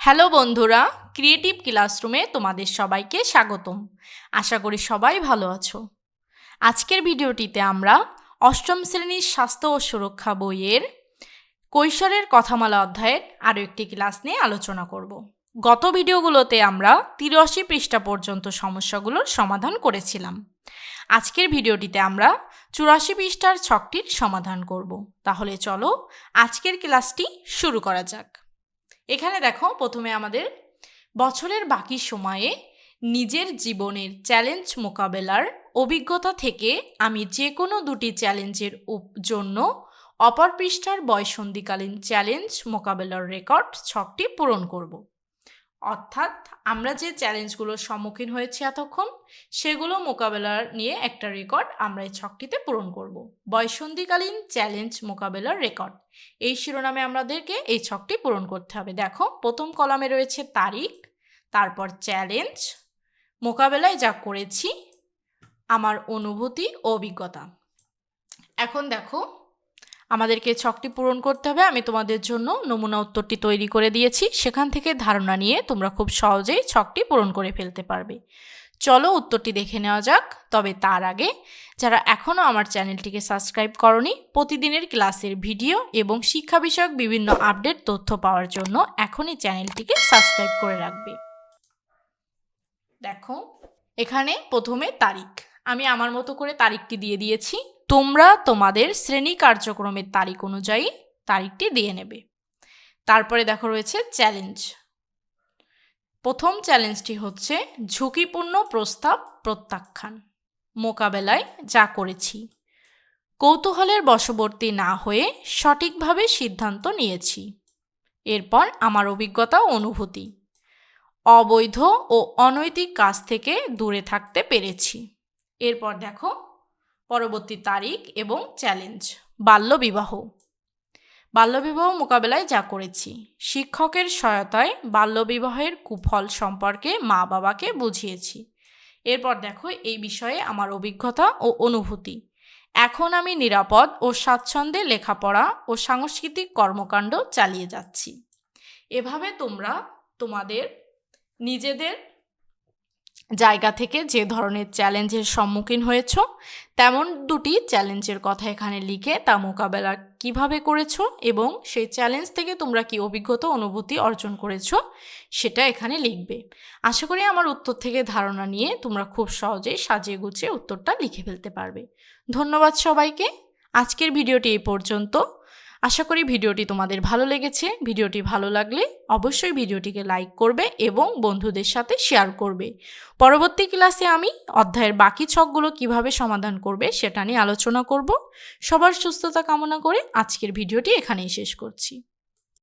Hello বন্ধুরা creative ক্লাসরুমে তোমাদের সবাইকে স্বাগতম। আশা করি সবাই ভালো আছো। আজকের ভিডিওটিতে আমরা অষ্টম শ্রেণির স্বাস্থ্য ও সুরক্ষা বইয়ের কৈশোরের কথামালা অধ্যায়ের আরও একটি ক্লাস নিয়ে আলোচনা করব। গত ভিডিওগুলোতে আমরা তিরাশি পৃষ্ঠা পর্যন্ত সমস্যাগুলোর সমাধান করেছিলাম। আজকের ভিডিওটিতে আমরা চুরাশি পৃষ্ঠার ছকটির সমাধান করব। তাহলে চলো আজকের ক্লাসটি শুরু করা যাক। এখানে দেখো প্রথমে আমাদের বছরের বাকি সময়ে নিজের জীবনের চ্যালেঞ্জ মোকাবেলার অভিজ্ঞতা থেকে আমি যে কোনো দুটি চ্যালেঞ্জের জন্য অপর পৃষ্ঠার বয়সন্ধিকালীন চ্যালেঞ্জ মোকাবেলার রেকর্ড ছকটি পূরণ করব। অর্থাৎ আমরা যে চ্যালেঞ্জগুলোর সম্মুখীন হয়েছি এতক্ষণ, সেগুলো মোকাবেলার নিয়ে একটা রেকর্ড আমরা এই ছকটিতে পূরণ করব। বয়সন্ধিকালীন চ্যালেঞ্জ মোকাবেলার রেকর্ড এই শিরোনামে আমাদেরকে এই ছকটি পূরণ করতে হবে। দেখো, প্রথম কলামে রয়েছে তারিখ, তারপর চ্যালেঞ্জ, মোকাবেলায় যা করেছি, আমার অনুভূতি, অভিজ্ঞতা। এখন দেখো আমাদেরকে ছকটি পূরণ করতে হবে। আমি তোমাদের জন্য নমুনা উত্তরটি তৈরি করে দিয়েছি। সেখান থেকে ধারণা নিয়ে তোমরা খুব সহজেই ছকটি পূরণ করে ফেলতে পারবে। চলো উত্তরটি দেখে নেওয়া যাক। তবে তার আগে, যারা এখনও আমার চ্যানেলটিকে সাবস্ক্রাইব করনি, প্রতিদিনের ক্লাসের ভিডিও এবং শিক্ষা বিষয়ক বিভিন্ন আপডেট তথ্য পাওয়ার জন্য এখনই চ্যানেলটিকে সাবস্ক্রাইব করে রাখবে। দেখো, এখানে প্রথমে তারিখ। আমি আমার মতো করে তারিখটি দিয়ে দিয়েছি। তোমরা তোমাদের শ্রেণি কার্যক্রমের তারিখ অনুযায়ী তারিখটি দিয়ে নেবে। তারপরে দেখো রয়েছে চ্যালেঞ্জ। প্রথম চ্যালেঞ্জটি হচ্ছে ঝুঁকিপূর্ণ প্রস্তাব প্রত্যাখ্যান, মোকাবেলায় যা করেছি। কৌতূহলের বশবর্তী না হয়ে সঠিকভাবে সিদ্ধান্ত নিয়েছি। এরপর আমার অভিজ্ঞতা অনুভূতি। অবৈধ ও অনৈতিক কাজ থেকে দূরে থাকতে পেরেছি। এরপর দেখো পরবর্তী তারিখ এবং চ্যালেঞ্জ, বাল্যবিবাহ। বাল্যবিবাহ মোকাবেলায় যা করেছি, শিক্ষকের সহায়তায় বাল্যবিবাহের কুফল সম্পর্কে মা বাবাকে বুঝিয়েছি। এরপর দেখো এই বিষয়ে আমার অভিজ্ঞতা ও অনুভূতি। এখন আমি নিরাপদ ও স্বাচ্ছন্দ্যে লেখাপড়া ও সাংস্কৃতিক কর্মকাণ্ড চালিয়ে যাচ্ছি। এভাবে তোমরা তোমাদের নিজেদের জায়গা থেকে যে ধরনের চ্যালেঞ্জের সম্মুখীন হয়েছ, তেমন দুটি চ্যালেঞ্জের কথা এখানে লিখে তা মোকাবেলা কীভাবে করেছ এবং সেই চ্যালেঞ্জ থেকে তোমরা কি অভিজ্ঞতা, অনুভূতি অর্জন করেছ সেটা এখানে লিখবে। আশা করি আমার উত্তর থেকে ধারণা নিয়ে তোমরা খুব সহজেই সাজিয়ে গুছিয়ে উত্তরটা লিখে ফেলতে পারবে। ধন্যবাদ সবাইকে। আজকের ভিডিওটি এই পর্যন্ত। আশা করি ভিডিওটি তোমাদের ভালো লেগেছে। ভিডিওটি ভালো লাগলে অবশ্যই ভিডিওটিকে লাইক করবে এবং বন্ধুদের সাথে শেয়ার করবে। পরবর্তী ক্লাসে আমি অধ্যায়ের বাকি ছকগুলো কীভাবে সমাধান করবে সেটা নিয়ে আলোচনা করব। সবার সুস্থতা কামনা করে আজকের ভিডিওটি এখানেই শেষ করছি।